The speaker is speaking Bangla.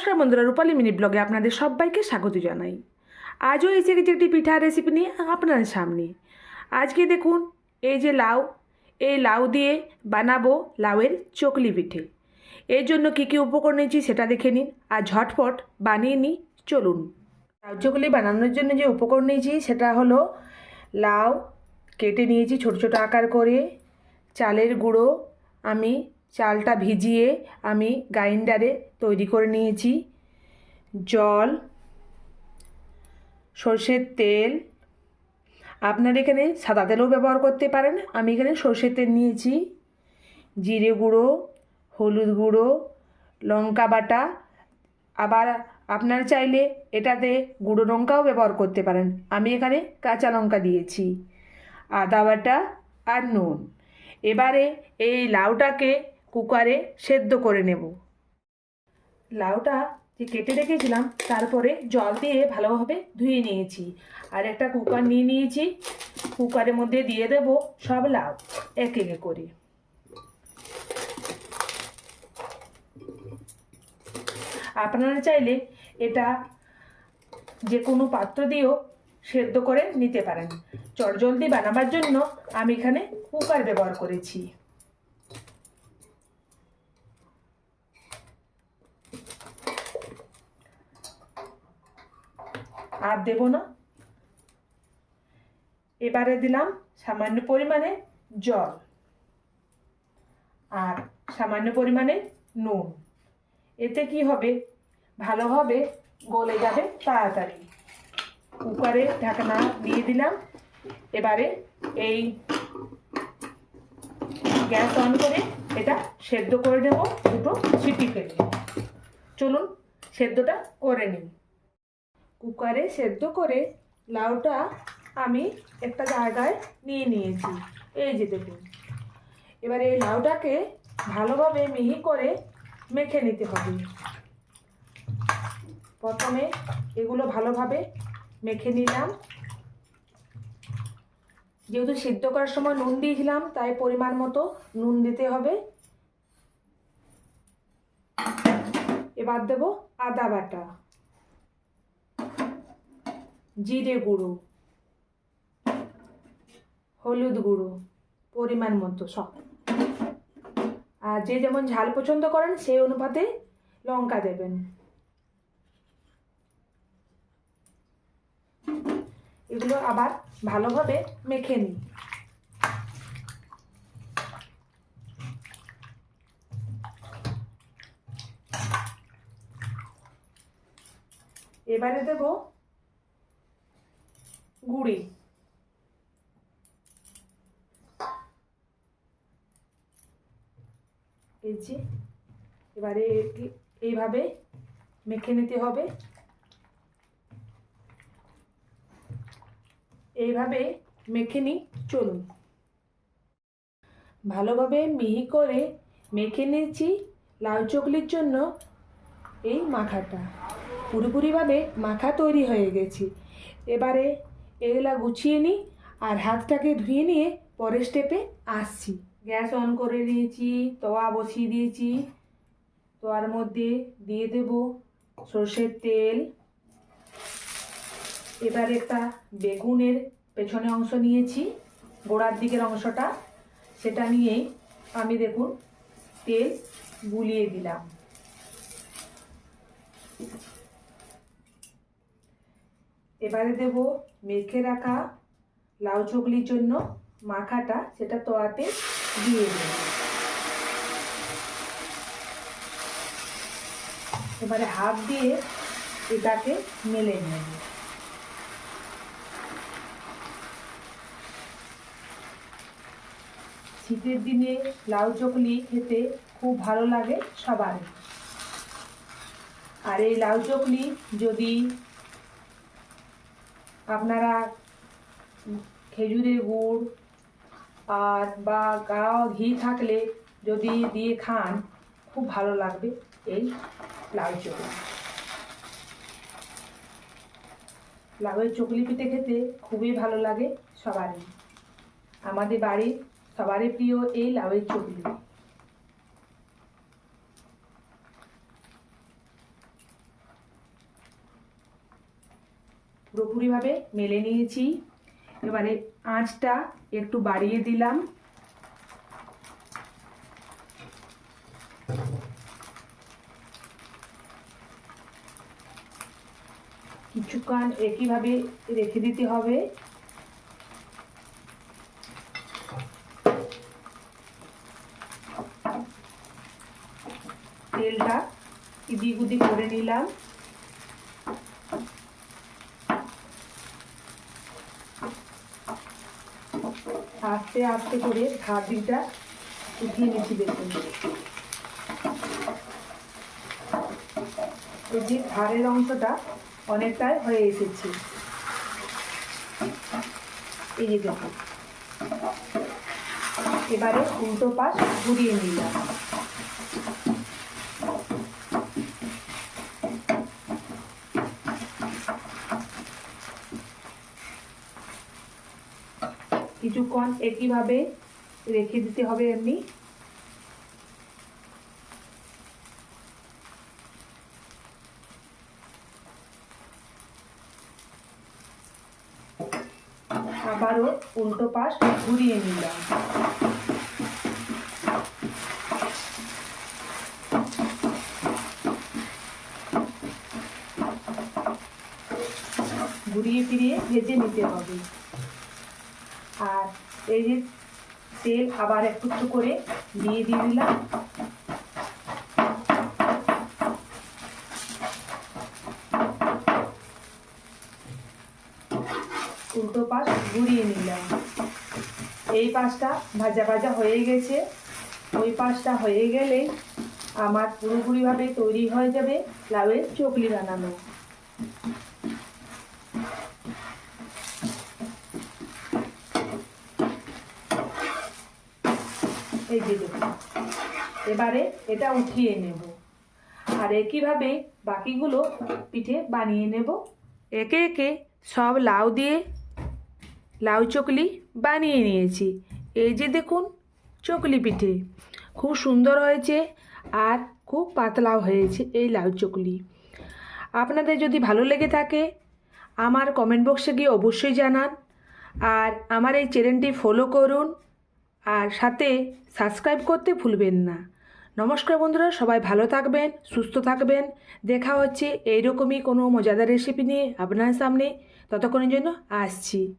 নমস্কার বন্ধুরা, রূপালী মিনি ব্লগে আপনাদের সবাইকে স্বাগত জানাই। আজও এসে গেছে একটি পিঠার রেসিপি নিয়ে আপনাদের সামনে। আজকে দেখুন, এই যে লাউ, এই লাউ দিয়ে বানাবো লাউয়ের চকলি পিঠে। এর জন্য কী কী উপকরণ নিয়েছি সেটা দেখে নিন আর ঝটপট বানিয়ে নিই, চলুন। লাউ চকলি বানানোর জন্য যে উপকরণ নিয়েছি সেটা হলো লাউ, কেটে নিয়েছি ছোট ছোট আকার করে, চালের গুঁড়ো, আমি চালটা ভিজিয়ে আমি গ্রাইন্ডারে তৈরি করে নিয়েছি। জল, সর্ষের তেল। আপনার এখানে সাদা তেলও ব্যবহার করতে পারেন। আমি এখানে সর্ষের তেল নিয়েছি। জিরে গুঁড়ো, হলুদ গুঁড়ো, লঙ্কা বাটা। আবার আপনার চাইলে এটাতে গুঁড়ো লঙ্কাও ব্যবহার করতে পারেন। আমি এখানে কাঁচা লঙ্কা দিয়েছি, আদা বাটা আর নুন। এবারে এই লাউটাকে কুকারে সেদ্ধ করে নেব। লাউটা যে কেটে রেখেছিলাম, তারপরে জল দিয়ে ভালোভাবে ধুয়ে নিয়েছি। আর একটা কুকার নিয়ে নিয়েছি, কুকারের মধ্যে দিয়ে দেব সব লাউ, এক একে করে। আপনারা চাইলে এটা যে কোনো পাত্র দিয়েও সেদ্ধ করে নিতে পারেন। চটজলদি বানাবার জন্য আমি এখানে কুকার ব্যবহার করেছি। আর দেব না। এবারে দিলাম সামান্য পরিমাণে জল আর সামান্য পরিমাণে নুন। এতে কি হবে? ভালোভাবে গলে যাবে তাড়াতাড়ি। কুকারে ঢাকনা দিয়ে দিলাম। এবারে এই গ্যাস অন করে এটা সেদ্ধ করে নেব দুটো সিটি ফেলে চলুন, সেদ্ধটা করে নিই। কুকারে সেদ্ধ করে লাউটা আমি একটা জায়গায় নিয়ে নিয়েছি। এই যে দেখুন। এবারে এই লাউটাকে ভালোভাবে মিহি করে মেখে নিতে হবে। প্রথমে এগুলো ভালোভাবে মেখে নিলাম। যেহেতু সিদ্ধ করার সময় নুন দিয়েছিলাম, তাই পরিমাণ মতো নুন দিতে হবে। এবার দেব আদা বাটা। জিরে গুঁড়ো হলুদ গুঁড়ো পরিমাণ মতো সব। আর যে যেমন ঝাল পছন্দ করেন, সেই অনুপাতে লঙ্কা দেবেন। এগুলো আবার ভালোভাবে মেখে নিই এবারে দেব গুড়ি। এই যে, এবারে এইভাবে মেখে নিতে হবে। এইভাবে মেখে নিই, চলুন। ভালোভাবে মিহি করে মেখে নিয়েছি লাউ চকলির জন্য এই মাখাটা। পুরোপুরিভাবে মাখা তৈরি হয়ে গেছি। এবারে এগুলা গুছিয়ে নিই আর হাতটাকে ধুয়ে নিয়ে পরের স্টেপে আসছি। গ্যাস অন করে দিয়েছি, তোয়া বসিয়ে দিয়েছি। তোয়ার মধ্যে দিয়ে দেব সর্ষের তেল। এবার একটা বেগুনের পেছনে অংশ নিয়েছি, গোড়ার দিকের অংশটা। সেটা নিয়েই আমি দেখুন তেল গুলিয়ে দিলাম। এবারে দেব মেখে রাখা লাউ চকলির জন্য মাখাটা, সেটা তোয়াতে দিয়ে দেব। এবারে হাত দিয়ে এটাকে মেলে নেব। শীতের দিনে লাউ চকলি খেতে খুব ভালো লাগে সবার। আর এই লাউ চকলি যদি আপনারা খেজুরের গুড় আর বা গাওয়া ঘি থাকলে যদি দিয়ে খান, খুব ভালো লাগবে এই লাউ চকলি লাউয়ের চকলি পিঠে খেতে খুবই ভালো লাগে সবারই। আমাদের বাড়ির সবারই প্রিয় এই লাউয়ের চকলি পুরোপুরিভাবে মেলে নিয়েছি। এবারে আঁচটা একটু বাড়িয়ে দিলাম। কিছুক্ষণ একইভাবে রেখে দিতে হবে। তেলটা ইদি গুদি করে নিলাম। আস্তে আস্তে করে দিকটা উঠিয়ে নিচ্ছি দেখুন। এই যে ধারের অংশটা অনেকটাই হয়ে এসেছে। এই যে দেখুন। এবারে উল্টো পাশ ঘুরিয়ে নিলাম। কিছুক্ষণ একইভাবে রেখে দিতে হবে এমনি। আবারও উল্টো পাশ ঘুরিয়ে নিলাম। ঘুরিয়ে ফিরিয়ে ভেজে নিতে হবে। এই যে তেল আবার একটু একটু করে দিয়ে দিয়ে দিলাম। উল্টো পাশ ঘুরিয়ে নিলাম। এই পাশটা ভাজা ভাজা হয়ে গেছে। ওই পাশটা হয়ে গেলেই আমার পুরোপুরিভাবে তৈরি হয়ে যাবে লাউয়ের চকলি বানানো। এই যে দেখুন, এবারে এটা উঠিয়ে নেব। আর একইভাবে বাকিগুলো পিঠে বানিয়ে নেব। একে একে সব লাউ দিয়ে লাউ চকলি বানিয়ে নিয়েছি। এই যে দেখুন, চকলি পিঠে। খুব সুন্দর হয়েছে আর খুব পাতলাও হয়েছে এই লাউ চকলি। আপনাদের যদি ভালো লেগে থাকে, আমার কমেন্ট বক্সে গিয়ে অবশ্যই জানান। আর আমার এই চ্যানেলটি ফলো করুন। আর সাথে সাবস্ক্রাইব করতে ভুলবেন না। নমস্কার বন্ধুরা, সবাই ভালো থাকবেন, সুস্থ থাকবেন। দেখা হচ্ছে এইরকমই কোনো মজাদার রেসিপি নিয়ে আপনার সামনে। ততক্ষণের জন্য আসছি।